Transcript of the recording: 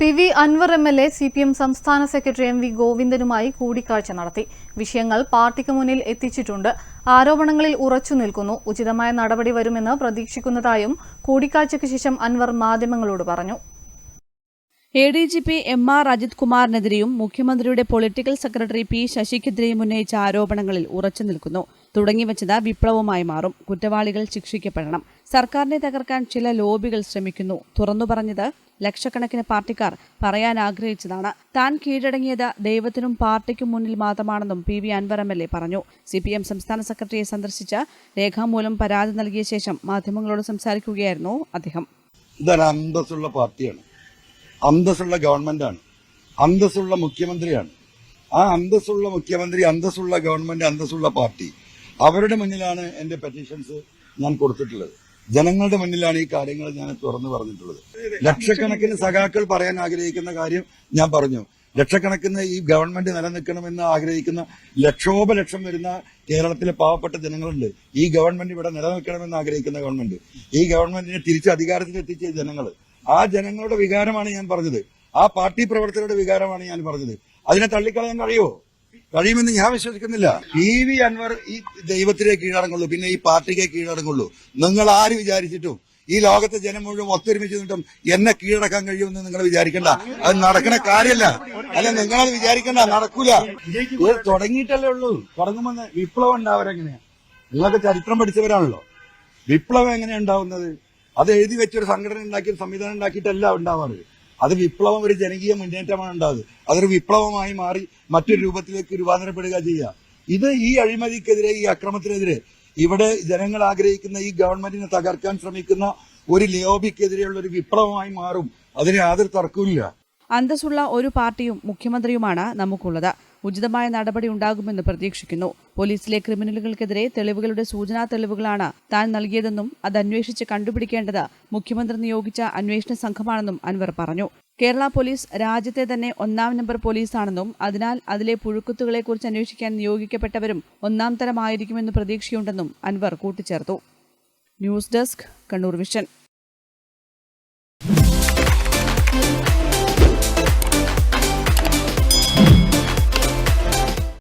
P V Anvar M L A C P M സംസ്ഥാന secretary M V ഗോവിന്ദനുമായി കൂടിക്കാഴ്ച നടത്തി. വിഷയങ്ങൾ പാർട്ടിക്ക് മുന്നിൽ എത്തിച്ചിട്ടുണ്ട്. ആരോപണങ്ങളിൽ ഉറച്ചു നിൽക്കുന്നു. ഉചിതമായ നടപടി വരുമെന്ന് പ്രതീക്ഷിക്കുന്നതായും കൂടിക്കാഴ്ചയ്ക്ക് ശേഷം അൻവർ മാധ്യമങ്ങളോട് പറഞ്ഞു. A D G P M R Ajith കുമാറിനെതിരെയും മുഖ്യമന്ത്രിയുടെ പൊളിറ്റിക്കൽ സെക്രട്ടറി പി ശശിക്കെതിരെയും ഉന്നയിച്ച ആരോപണങ്ങളിൽ ഉറച്ചു നിൽക്കുന്നു. തുടങ്ങിവച്ചത് വിപ്ലവമായി മാറും. കുറ്റവാളികൾ ശിക്ഷിക്കപ്പെടണം. സർക്കാരിനെ തകർക്കാൻ ചില ലോബികൾ ശ്രമിക്കുന്നു. തുറന്നു പറഞ്ഞത് ലക്ഷക്കണക്കിന് പാർട്ടിക്കാർ പറയാൻ ആഗ്രഹിച്ചതാണ്. താൻ കീഴടങ്ങിയത് ദൈവത്തിനും പാർട്ടിക്കും മുന്നിൽ മാത്രമാണെന്നും P V Anvar M L A പറഞ്ഞു. സി പി എം സംസ്ഥാന സെക്രട്ടറിയെ സന്ദർശിച്ച് രേഖാമൂലം പരാതി നൽകിയ ശേഷം മാധ്യമങ്ങളോട് സംസാരിക്കുകയായിരുന്നു അദ്ദേഹം. ഇതൊരു അന്തസ്സുള്ള പാർട്ടിയാണ്. അന്തസ്സുള്ള ഗവൺമെന്റാണ്. അന്തസ്സുള്ള മുഖ്യമന്ത്രിയാണ്. ആ അന്തസ്സുള്ള മുഖ്യമന്ത്രി അന്തസ്സുള്ള ഗവൺമെന്റ് അന്തസ്സുള്ള പാർട്ടി. അവരുടെ മുന്നിലാണ് എന്റെ പെറ്റീഷൻസ് ഞാൻ കൊടുത്തിട്ടുള്ളത്. ജനങ്ങളുടെ മുന്നിലാണ് ഈ കാര്യങ്ങൾ ഞാൻ തുറന്നു പറഞ്ഞിട്ടുള്ളത്. ലക്ഷക്കണക്കിന് സഖാക്കൾ പറയാൻ ആഗ്രഹിക്കുന്ന കാര്യം ഞാൻ പറഞ്ഞു. ലക്ഷക്കണക്കിന് ഈ ഗവൺമെന്റ് നിലനിൽക്കണമെന്ന് ആഗ്രഹിക്കുന്ന ലക്ഷോപലക്ഷം വരുന്ന കേരളത്തിലെ പാവപ്പെട്ട ജനങ്ങളുണ്ട്. ഈ ഗവൺമെന്റ് ഇവിടെ നിലനിൽക്കണമെന്ന് ആഗ്രഹിക്കുന്ന ഗവൺമെന്റ് ഈ ഗവൺമെന്റിനെ തിരിച്ച് അധികാരത്തിൽ എത്തിച്ച ജനങ്ങൾ. ആ ജനങ്ങളുടെ വികാരമാണ് ഞാൻ പറഞ്ഞത്. ആ പാർട്ടി പ്രവർത്തകരുടെ വികാരമാണ് ഞാൻ പറഞ്ഞത്. അതിനെ തള്ളിക്കളയാൻ കഴിയുമോ? കഴിയുമെന്ന് ഞാൻ വിശ്വസിക്കുന്നില്ല. പി വി അൻവർ ഈ ദൈവത്തിലേ കീഴടങ്ങുള്ളൂ. പിന്നെ ഈ പാർട്ടിക്കേ കീഴടങ്ങുള്ളൂ. നിങ്ങൾ ആര് വിചാരിച്ചിട്ടും ഈ ലോകത്തെ ജനം മുഴുവൻ ഒത്തൊരുമിച്ച് നിന്നിട്ടും എന്നെ കീഴടക്കാൻ കഴിയുമെന്ന് നിങ്ങൾ വിചാരിക്കണ്ട. അത് നടക്കണ കാര്യമല്ല. അല്ല നിങ്ങളത് വിചാരിക്കണ്ട. നടക്കൂല. തുടങ്ങിയിട്ടല്ലേ ഉള്ളൂ. തുടങ്ങുമെന്ന് വിപ്ലവം ഉണ്ടാവരെങ്ങനെയാ നിങ്ങളൊക്കെ ചരിത്രം പഠിച്ചവരാണല്ലോ. വിപ്ലവം എങ്ങനെയാ ഉണ്ടാവുന്നത്? അത് എഴുതി വെച്ചൊരു സംഘടന ഉണ്ടാക്കി സംവിധാനം ഉണ്ടാക്കിയിട്ടല്ല ഉണ്ടാവാറ്. അത് വിപ്ലവം ഒരു ജനകീയ മുന്നേറ്റമാണ് ഉണ്ടാകുന്നത് അതൊരു വിപ്ലവമായി മാറി മറ്റൊരു രൂപത്തിലേക്ക് രൂപാന്തരപ്പെടുക ചെയ്യുക. ഇത് ഈ അഴിമതിക്കെതിരെ ഈ അക്രമത്തിനെതിരെ ഇവിടെ ജനങ്ങൾ ആഗ്രഹിക്കുന്ന ഈ ഗവൺമെന്റിനെ തകർക്കാൻ ശ്രമിക്കുന്ന ഒരു ലോബിക്കെതിരെയുള്ള ഒരു വിപ്ലവമായി മാറും. അതിന് യാതൊരു തർക്കവുമില്ല. അന്തസ്സുള്ള ഒരു പാർട്ടിയും മുഖ്യമന്ത്രിയുമാണ് നമുക്കുള്ളത്. ഉചിതമായ നടപടി ഉണ്ടാകുമെന്ന് പ്രതീക്ഷിക്കുന്നു. പോലീസിലെ ക്രിമിനലുകൾക്കെതിരെ തെളിവുകളുടെ സൂചനാ തെളിവുകളാണ് താൻ നൽകിയതെന്നും അത് അന്വേഷിച്ച് കണ്ടുപിടിക്കേണ്ടത് മുഖ്യമന്ത്രി നിയോഗിച്ച അന്വേഷണ സംഘമാണെന്നും അൻവർ പറഞ്ഞു. കേരള പോലീസ് രാജ്യത്തെ തന്നെ ഒന്നാം നമ്പർ പോലീസാണെന്നും അതിനാൽ അതിലെ പുഴുക്കുത്തുകളെക്കുറിച്ച് അന്വേഷിക്കാൻ നിയോഗിക്കപ്പെട്ടവരും ഒന്നാം തരമായിരിക്കുമെന്ന് പ്രതീക്ഷയുണ്ടെന്നും അൻവർ കൂട്ടിച്ചേർത്തു. News desk Kannur vision.